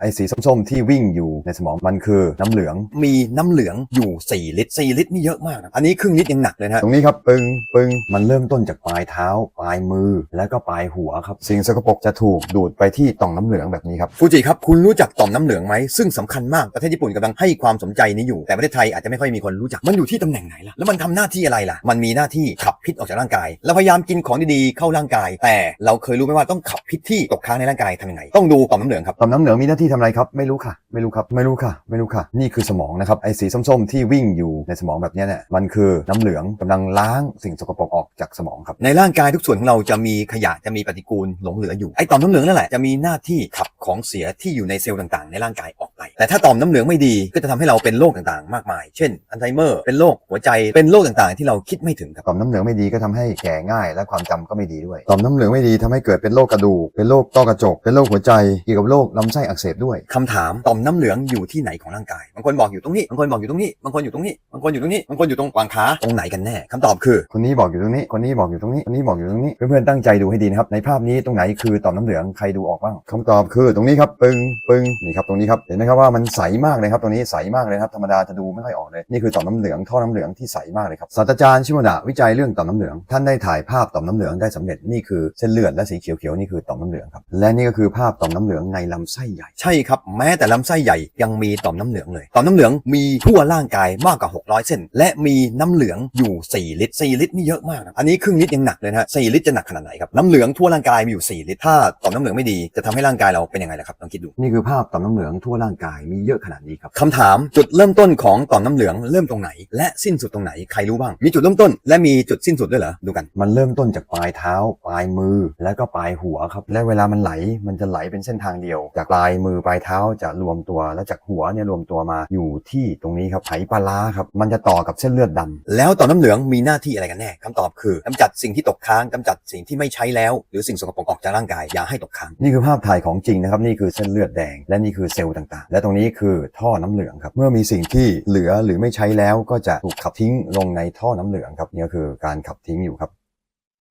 ไอ้สีส้มๆ ที่วิ่งอยู่ในสมองมันคือน้ำเหลือง มีน้ำเหลืองอยู่ 4 ลิตร 4 ลิตรนี่เยอะมากนะอันนี้ครึ่งลิตรยังหนักเลยนะฮะตรงนี้ครับปึงปึงมันเริ่มต้นจากปลายเท้า ปลายมือแล้วก็ปลายหัวครับ สิ่งสกปรกจะถูกดูดไปที่ต่อมน้ำเหลืองแบบนี้ครับฟูจิครับคุณรู้จักต่อมน้ำเหลืองไหมซึ่งสำคัญมากประเทศญี่ปุ่นกำลังให้ความสนใจนี้อยู่ แต่ประเทศไทยอาจจะไม่ค่อยมีคนรู้จักมันอยู่ที่ตำแหน่งไหนล่ะแล้วมันทำหน้าที่อะไรล่ะ มันมีหน้าที่ขับพิษออกจากร่างกายเราพยายามกินของดีๆเข้าร่างกาย แต่เราเคยรู้ไหมว่าต้องขับพิษที่ตกค้างในร่างกายทำยังไงต้องดูต่อมน้ำเหลืองครับต่อมน้ำเหลืองมีหน้าที่ทำอะไรครับ ไม่รู้ค่ะ ไม่รู้ครับ ไม่รู้ค่ะ ไม่รู้ค่ะ นี่คือสมองนะครับไอ้สีส้มๆ ที่วิ่งอยู่ในสมองแบบนี้เนี่ยมันคือน้ำเหลืองกำลังล้างสิ่งสกปรกออกจากสมองครับในร่างกายทุกส่วนของเราจะมีขยะจะมีปฏิกูลหลงเหลืออยู่ไอ้ต่อมน้ำเหลืองนั่นแหละจะมีหน้าที่ขับของเสียที่อยู่ในเซลล์ต่างๆ ในร่างกายออกไปแต่ถ้าต่อมน้ำเหลืองไม่ดีก็จะทำให้เราเป็นโรคต่างๆ มากมาย เช่นอัลไซเมอร์เป็นโรคหัวใจเป็นโรคต่างๆ ที่เราคิดไม่ถึงครับต่อมน้ำเหลืองไม่ดีก็ทำให้แก่ง่าย และความจำก็ไม่ดีด้วย ต่อมน้ำเหลืองไม่ดีทำให้เกิดเป็นโรคกระดูกเป็นโรคต้อกระจก เป็นโรคหัวใจเกี่ยวกับโรคลำไส้อักเสบด้วยคำถามต่อมน้ำเหลืองอยู่ที่ไหนของร่างกายบางคนบอกอยู่ตรงนี้บางคนบอกอยู่ตรงนี้บางคนอยู่ตรงนี้บางคนอยู่ตรงนี้บางคนอยู่ตรงกวางขาตรงไหนกันแน่คำตอบคือ คนนี้บอกอยู่ตรงนี้ คนนี้บอกอยู่ตรงนี้คนนี้บอกอยู่ตรงนี้เพื่อนๆตั้งใจดูให้ดีนะครับในภาพนี้ตรงไหนคือต่อมน้ำเหลืองใครดูออกบ้างคำตอบคือตรงนี้ครับปึ้งปึ้งนี่ครับตรงนี้ครับเห็นไหมครับว่ามันใสมากเลยครับตรงนี้ใสมากเลยครับธรรมดาจะดูไม่ค่อยออกเลยนี่คือต่อมน้ำเหลืองท่อน้ำเหลืองที่ใสมากเลยครับศาสตราจารย์ชิมดะวิจัยเรื่องต่อมน้ำเหลืองท่านได้ถ่ายภาพต่อมน้ำเหลืองได้สำเร็จนี่คือเส้นเลือดและสีเขียวๆนี่คือต่อมน้ำเหลืองครับและนี่ก็คือภาพต่อมน้ำเหลืองในลำไส้ใหญ่ใช่ครับแม้แต่ลำไส้ใหญ่ยังมีต่อมน้ำเหลืองเลยต่อมน้ำเหลืองมีทั่วร่างกายมากกว่า 600 เส้น และมีน้ำเหลืองอยู่ 4 ลิตร 4 ลิตรนี่เยอะมากนะอันนี้ครึ่งลิตรยังหนักเลยนะฮะ4ลิตรจะหนักขนาดไหนครับน้ำเหลืองทั่วร่างกายมีอยู่ 4 ลิตรถ้าต่อมน้ำเหลืองไม่ดีจะทำให้ร่างกายเราเป็นยังไงล่ะครับลองคิดดูนี่คือภาพต่อมน้ำเหลืองทั่วร่างกายมีเยอะขนาดนี้ครับคำถามจุดเริ่มต้นของต่อมน้ำเหลืองเริ่มตรงไหน และสิ้นสุดตรงไหนใครรู้บ้าง มีจุดเริ่มต้น และมีจุดสิ้นสุดด้วยเหรอดูกัน มันเริ่มต้นจากปลายเท้า ปลายมือแล้วก็ปลายหัวครับและเวลามันไหลมันจะไหลเป็นเส้นทางเดียว จากปลายมือปลายเท้าจะรวมตัวแล้วจากหัวเนี่ยรวมตัวมาอยู่ที่ตรงนี้ครับไหปลาร้าครับมันจะต่อกับเส้นเลือดดำแล้วต่อมน้ำเหลืองมีหน้าที่อะไรกันแน่คำตอบคือกำจัดสิ่งที่ตกค้างกำจัดสิ่งที่ไม่ใช้แล้ว หรือสิ่งสกปรกออกจากร่างกายอย่าให้ตกค้างนี่คือภาพถ่ายของจริงนะครับนี่คือเส้นเลือดแดงและนี่คือเซลล์ต่างๆและตรงนี้คือท่อน้ำเหลืองครับ เมื่อมีสิ่งที่เหลือหรือไม่ใช้แล้วก็จะถูกขับทิ้งลงในท่อน้ำเหลืองครับนี่ก็คือการขับทิ้งอยู่ครับ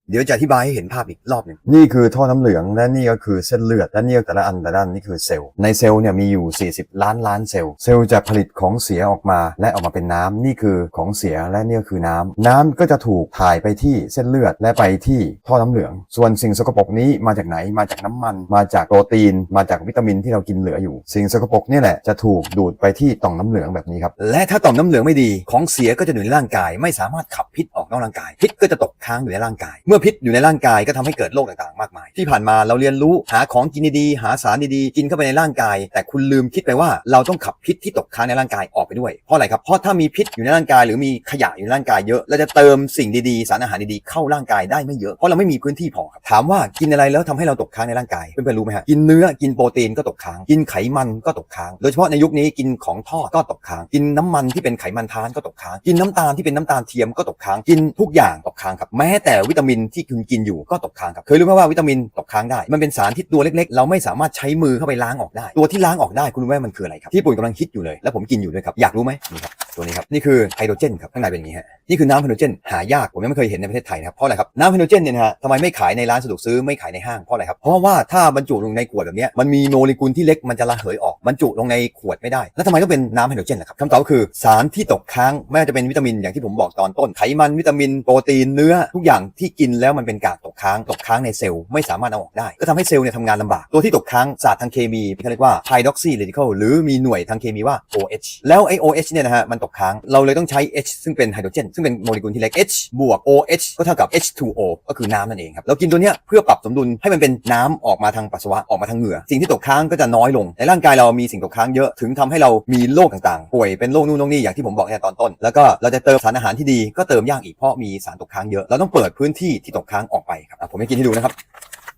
เดี๋ยวจะอธิบายให้เห็นภาพอีกรอบหนึ่งนี่คือท่อน้ำเหลืองและนี่ก็คือเส้นเลือดและนี่ก็แต่ละอันแต่ละอันนี่คือเซลล์ในเซลล์เนี่ยมีอยู่ 40 ล้านล้านเซลล์เซลล์จะผลิตของเสียออกมา และออกมาเป็นน้ำนี่คือของเสียและนี่ก็คือน้ำน้ำก็จะถูกถ่ายไปที่เส้นเลือดและไปที่ท่อน้ำเหลือง ส่วนสิ่งสกปรกนี้มาจากไหนมาจากน้ำมัน มาจากโปรตีน มาจากวิตามินที่เรากินเหลืออยู่ สิ่งสกปรกนี่แหละจะถูกดูดไปที่ต่อมน้ำเหลืองแบบนี้ครับและถ้าต่อมน้ำเหลืองไม่ดีของเสียก็จะอยู่ในร่างกาย ไม่สามารถขับพิษออกนอกร่างกาย พิษก็จะตกค้างอยู่ในร่างกายเมื่อพิษอยู่ในร่างกายก็ทำให้เกิดโรคต่างๆ มากมาย ที่ผ่านมาเราเรียนรู้หาของกินดีๆหาสารดีๆกินเข้าไปในร่างกาย แต่คุณลืมคิดไปว่าเราต้องขับพิษที่ตกค้างในร่างกายออกไปด้วยเพราะอะไรครับเพราะถ้ามีพิษอยู่ในร่างกาย หรือมีขยะอยู่ในร่างกายเยอะเราจะเติมสิ่งดีๆ สารอาหารดีๆเข้าร่างกายได้ไม่เยอะเพราะเราไม่มีพื้นที่พอครับถามว่ากินอะไรแล้วทำให้เราตกค้างในร่างกายเพื่อนๆรู้ไหมฮะกินเนื้อกินโปรตีนก็ตกค้างกินไขมันก็ตกค้าง โดยเฉพาะในยุคนี้กินของทอดก็ตกค้าง กินน้ำมันที่เป็นไขมันทานก็ตกค้าง กินน้ำตาลที่เป็นน้ำตาลเทียมก็ตกค้างกินทุกอย่างตกค้างครับแม้แต่วิตามินที่คุณกินอยู่ก็ตกค้างครับเคยรู้ไหมว่าวิตามินตกค้างได้ มันเป็นสารที่ตัวเล็กๆ เราไม่สามารถใช้มือเข้าไปล้างออกได้ ตัวที่ล้างออกได้คุณรู้ไหมมันคืออะไรครับที่ญี่ปุ่นกำลังคิดอยู่เลย แล้วผมกินอยู่ด้วยครับอยากรู้ไหมนี่ครับ ตัวนี้ครับนี่คือไฮโดรเจนครับข้างในเป็นอย่างนี้ฮะนี่คือน้ำไฮโดรเจนหายากผมยังไม่เคยเห็นในประเทศไทยนะครับเพราะอะไรครับน้ำไฮโดรเจนเนี่ยนะฮะทำไมไม่ขายในร้านสะดวกซื้อไม่ขายในห้างเพราะอะไรครับเพราะว่าถ้าบรรจุลงในขวดแบบนี้มันมีโมเลกุลที่เล็กมันจะระเหยออกบรรจุลงในขวดไม่ได้ แล้วทำไมต้องเป็นน้ำไฮโดรเจนล่ะครับคำตอบคือสารที่ตกค้างไม่ว่าจะเป็นวิตามินอย่างที่ผมบอกตอนต้นไขมันวิตามินโปรตีนเนื้อทุกอย่างที่กินแล้วมันเป็นกากตกค้างตกค้างในเซลล์ไม่สามารถเอาออกได้ ก็ทำให้เซลล์เนี่ยทำงานลำบากตัวที่ตกค้างศาสตร์ทางเคมีเขาเรียกว่า hydroxy radical หรือมีหน่วยทางเคมีว่า OH แล้วไอ OH เนี่ยนะฮะมันตกค้าง เราเลยต้องใช้ H ซึ่งเป็นไฮโดรเจนซึ่งเป็นโมเลกุลที่เล็ก H บวก OH ก็เท่ากับ H2O ก็คือน้ำนั่นเองครับเรากินตัวเนี้ยเพื่อปรับสมดุลให้มันเป็นน้ำออกมาทางปัสสาวะออกมาทางเหงื่อ สิ่งที่ตกค้างก็จะน้อยลง ในร่างกายเรามีสิ่งตกค้างเยอะถึงทำให้เรามีโรคต่างๆ ป่วยเป็นโรคนู่นโรคนี่อย่างที่ผมบอกในตอนต้น แล้วก็เราจะเติมสารอาหารที่ดีก็เติมยากอีกเพราะมีสารตกค้างเยอะ เราต้องเปิดพื้นที่ที่ตกค้างออกไปครับผมให้กินให้ดูนะครับ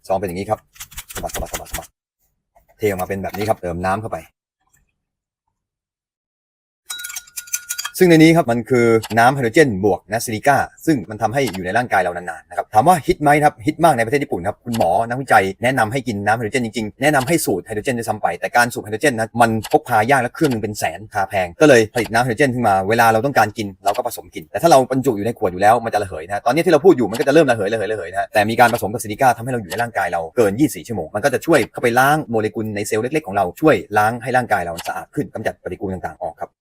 ซองเป็นอย่างนี้ครับสบัดสบัดสบัดสบัดเทออกมาเป็นแบบนี้ครับเติมน้ำเข้าไป ซึ่งในนี้ครับมันคือน้ำไฮโดรเจนบวกนะซิลิก้าซึ่งมันทำให้อยู่ในร่างกายเรานานๆนะครับถามว่าฮิตไหมครับฮิตมากในประเทศญี่ปุ่นครับคุณหมอนักวิจัยแนะนำให้กินน้ำไฮโดรเจนจริงๆแนะนำให้สูตรไฮโดรเจนด้วยซ้ำไปแต่การสูตรไฮโดรเจนนะมันพกพายากและเครื่องนึงเป็นแสนคาแพง ก็เลยผลิตน้ำไฮโดรเจนขึ้นมาเวลาเราต้องการกินเราก็ผสมกิน แต่ถ้าเราบรรจุอยู่ในขวดอยู่แล้วมันจะระเหยนะตอนนี้ที่เราพูดอยู่มันก็จะเริ่มระเหยระเหยระเหยนะฮะแต่มีการผสมกับซิลิก้าทำให้เราอยู่ในร่างกายเราเกิน 24 ชั่วโมงมันก็จะช่วยเข้าไปล้างโมเลกุลในเซลล์เล็กๆของเราช่วยล้างให้ร่างกายเราสะอาดขึ้นกำจัดปฏิกูลต่างๆออกครับ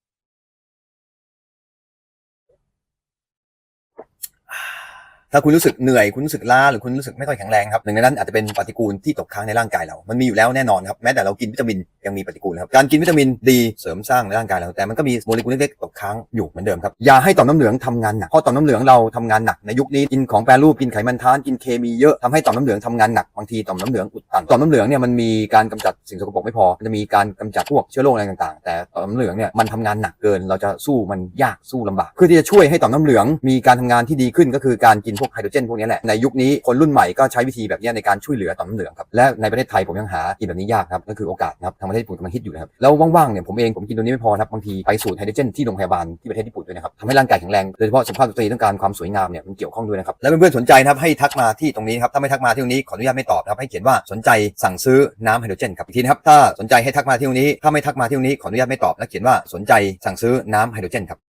ถ้าคุณรู้สึกเหนื่อยคุณรู้สึกล้าหรือคุณรู้สึกไม่ค่อยแข็งแรงครับหนึ่งในนั้นอาจจะเป็นปฏิกูลที่ตกค้างในร่างกายเรา มันมีอยู่แล้วแน่นอนครับแม้แต่เรากินวิตามินยังมีปฏิกูลครับการกินวิตามินดีเสริมสร้างในร่างกายเราแต่มันก็มีโมเลกุลเล็กๆตกค้างอยู่เหมือนเดิมครับอย่าให้ต่อมน้ำเหลืองทำงานหนักเพราะต่อมน้ำเหลืองเราทำงานหนักในยุคนี้กินของแปรรูปกินไขมันทานกินเคมีเยอะทำให้ต่อมน้ำเหลืองทำงานหนักบางทีต่อมน้ำเหลืองอุดตันต่อมน้ำเหลืองเนี่ยมันมีการกำจัดสิ่งสกปรกไม่พอมันจะมีการกำจัดพวกเชื้อโรคอะไรต่างๆ แต่ต่อมน้ำเหลืองเนี่ยมันทำงานหนักเกินเราจะสู้มันยากสู้ลำบากเพื่อที่จะช่วยให้ต่อมน้ำเหลืองมีการทำงานที่ดีขึ้นก็คือการกินพวกไฮโดรเจนพวกนี้แหละในยุคนี้คนรุ่นใหม่ก็ใช้วิธีแบบนี้ในการช่วยเหลือต่อมน้ำเหลืองครับและในประเทศไทยผมยังหากินแบบนี้ยากครับนั่นคือโอกาสครับทางประเทศญี่ปุ่นกำลังคิดอยู่นะครับแล้วว่างๆเนี่ยผมเองผมกินตัวนี้ไม่พอครับบางทีไปสูตรไฮโดรเจนที่โรงพยาบาลที่ประเทศญี่ปุ่นด้วยนะครับทำให้ร่างกายแข็งแรงโดยเฉพาะสุขภาพสตรีต้องการความสวยงามเนี่ยมันเกี่ยวข้องด้วยนะครับและเพื่อนๆสนใจนะครับให้ทักมาที่ตรงนี้ครับถ้าไม่ทักมาที่ตรงนี้ขออนุญาตไม่ตอบนะครับให้เขียนว่าสนใจสั่งซื้อน้ำไฮโดรเจนครับอีกทีนะครับถ้าสนใจให้ทักมาที่ตรงนี้ถ้าไม่ทักมาที่ตรงนี้ขออนุญาตไม่ตอบและเขียนว่าสนใจสั่งซื้อน้ำไฮโดรเจนครับ